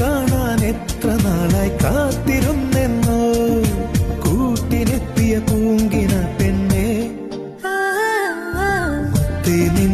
കാണാൻ എത്ര നാളായി കാത്തിരുന്നെന്നോ? കൂട്ടിനെത്തിയ പൂങ്കിന പെണ്ണെ. തേനി